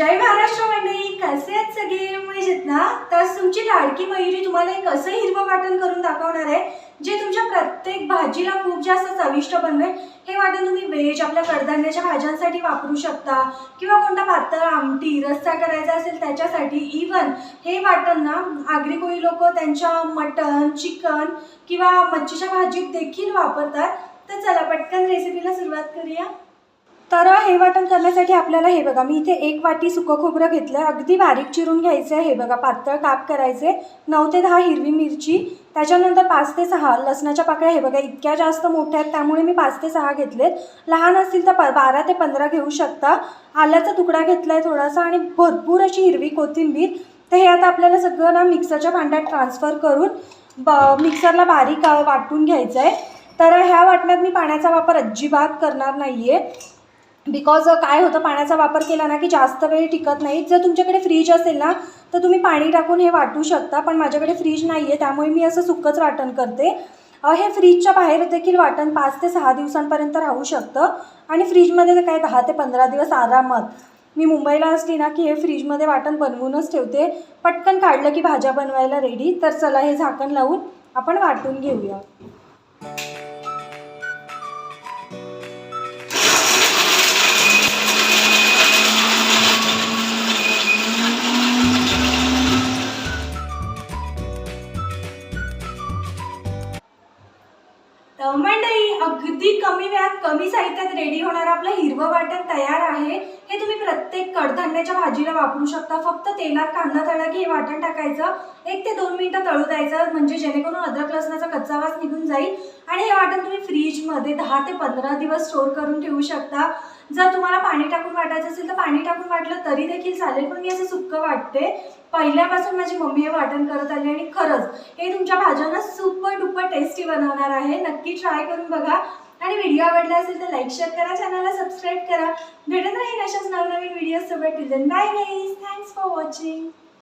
मंडळी मजेत ना? तर तुमची लाडकी मयुरी तुम्हाला एक असं हिरवं वाटण करून दाखवणार आहे जे तुमच्या प्रत्येक भाजीला खूप जास्त चविष्ट बनवेल. हे वाटण तुम्ही व्हेज आपल्या कडधान्याच्या भाज्यांसाठी वापरू शकता किंवा कोणता पातळ आमटी रस्सा करायचा असेल त्याच्यासाठी इवन हे वाटण ना आगरी कोळी लोक त्यांच्या मटन चिकन किंवा मच्छीच्या भाजीत देखील वापरतात. तर चला पटकन रेसिपीला सुरुवात करूया. तर हे वाटण करण्यासाठी आपल्याला हे बघा मी इथे एक वाटी सुकं खोबरं घेतलं. अगदी बारीक चिरून घ्यायचं आहे हे बघा पातळ काप करायचे. नऊ ते दहा हिरवी मिरची त्याच्यानंतर पाच ते सहा लसणाच्या पाकळ्या हे बघा इतक्या जास्त मोठ्या आहेत त्यामुळे मी पाच ते सहा घेतलेत. लहान असतील तर प बारा ते पंधरा घेऊ शकता. आल्याचा तुकडा घेतला आहे थोडासा आणि भरपूर अशी हिरवी कोथिंबीर. तर हे आता आपल्याला सगळं ना मिक्सरच्या भांड्यात ट्रान्सफर करून ब मिक्सरला बारीक वाटून घ्यायचं आहे तर ह्या वाटण्यात मी पाण्याचा वापर अजिबात करणार नाही आहे बिकॉज काय होतं पाण्याचा वापर केला ना की जास्त वेळ टिकत नाही. जर तुमच्याकडे फ्रीज असेल ना तर तुम्ही पाणी टाकून हे वाटू शकता पण माझ्याकडे फ्रीज नाही आहे त्यामुळे मी असं सुकंच वाटण करते. हे फ्रीजच्या बाहेर देखील वाटण पाच ते सहा दिवसांपर्यंत राहू शकतं. आणि फ्रीजमध्ये तर काय दहा ते पंधरा दिवस आरामात. मी मुंबईला असली ना की हे फ्रीजमध्ये वाटण बनवूनच ठेवते. पटकन काढलं की भाज्या बनवायला रेडी तर चला हे झाकण लावून आपण वाटून घेऊया. तर मंडळी अगदी कमी वेळात कमी साहित्यात रेडी होणार आपलं हिरवं वाटण तयार आहे. हे तुम्ही प्रत्येक कडधान्याच्या भाजीला वापरू शकता. फक्त तेलात कांदा तळला की हे वाटण टाकायचं. एक ते दोन मिनिटं तळू द्यायचं म्हणजे जेणेकरून अद्रक लसणाचा कच्चा वास निघून जाईल. आणि हे वाटण तुम्ही फ्रीजमध्ये दहा ते पंधरा दिवस स्टोर करून ठेवू शकता. जर तुम्हाला पाणी टाकून वाटायचं असेल तर पाणी टाकून वाटलं तरी देखील चालेल पण मी असं सुक्कं वाटते. पहिल्यापासून माझी मम्मी हे वाटण करत आली आणि खरंच हे तुमच्या भाज्यांना सुपर डुपर टेस्टी बनवणार आहे. नक्की ट्राय करून बघा. आणि व्हिडिओ आवडला असेल तर लाईक शेअर करा. चॅनलला सबस्क्राईब करा. भेटत राहील अशाच नवनवीन व्हिडिओ सोबत. Bye guys thanks for watching